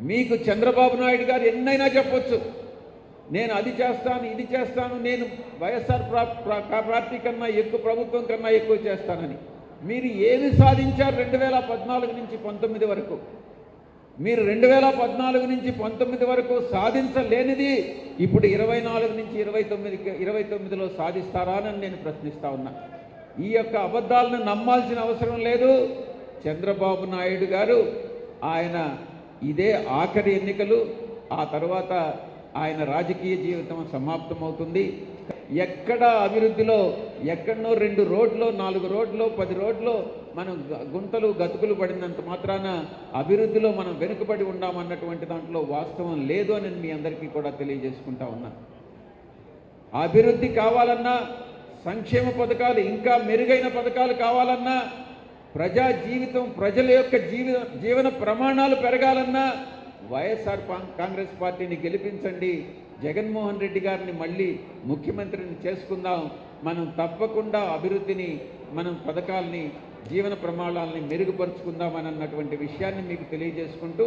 మీకు చంద్రబాబు నాయుడు గారు ఎన్నైనా చెప్పొచ్చు. నేను అది చేస్తాను ఇది చేస్తాను నేను వైఎస్ఆర్ ప్రా- పార్టీ కన్నా ఎక్కువ ప్రభుత్వం కన్నా ఎక్కువ చేస్తానని. మీరు ఏమి సాధించారు రెండు వేల పద్నాలుగు నుంచి పంతొమ్మిది వరకు? మీరు రెండు వేల పద్నాలుగు నుంచి పంతొమ్మిది వరకు సాధించలేనిది ఇప్పుడు ఇరవై నాలుగు నుంచి ఇరవై తొమ్మిదికి ఇరవై తొమ్మిదిలో సాధిస్తారా అని నేను ప్రశ్నిస్తా ఉన్నా. ఈ యొక్క అబద్ధాలను నమ్మాల్సిన అవసరం లేదు. చంద్రబాబు నాయుడు గారు ఆయన ఇదే ఆఖరి ఎన్నికలు ఆ తర్వాత ఆయన రాజకీయ జీవితం సమాప్తమవుతుంది. ఎక్కడ అభివృద్ధిలో ఎక్కడనో రెండు రోడ్లో నాలుగు రోడ్లో పది రోడ్లో మనం గుంతలు గతుకులు పడినంత మాత్రాన అభివృద్ధిలో మనం వెనుకబడి ఉండామన్నటువంటి దాంట్లో వాస్తవం లేదు అని మీ అందరికీ కూడా తెలియజేసుకుంటా ఉన్నా. అభివృద్ధి కావాలన్నా సంక్షేమ పథకాలు ఇంకా మెరుగైన పథకాలు కావాలన్నా ప్రజా జీవితం ప్రజల యొక్క జీవన జీవన ప్రమాణాలు పెరగాలన్నా వైఎస్ఆర్ కాంగ్రెస్ పార్టీని గెలిపించండి. జగన్మోహన్ రెడ్డి గారిని మళ్ళీ ముఖ్యమంత్రిని చేసుకుందాం. మనం తప్పకుండా అభివృద్ధిని మనం పథకాలని జీవన ప్రమాణాలని మెరుగుపరుచుకుందామని అన్నటువంటి విషయాన్ని మీకు తెలియజేసుకుంటూ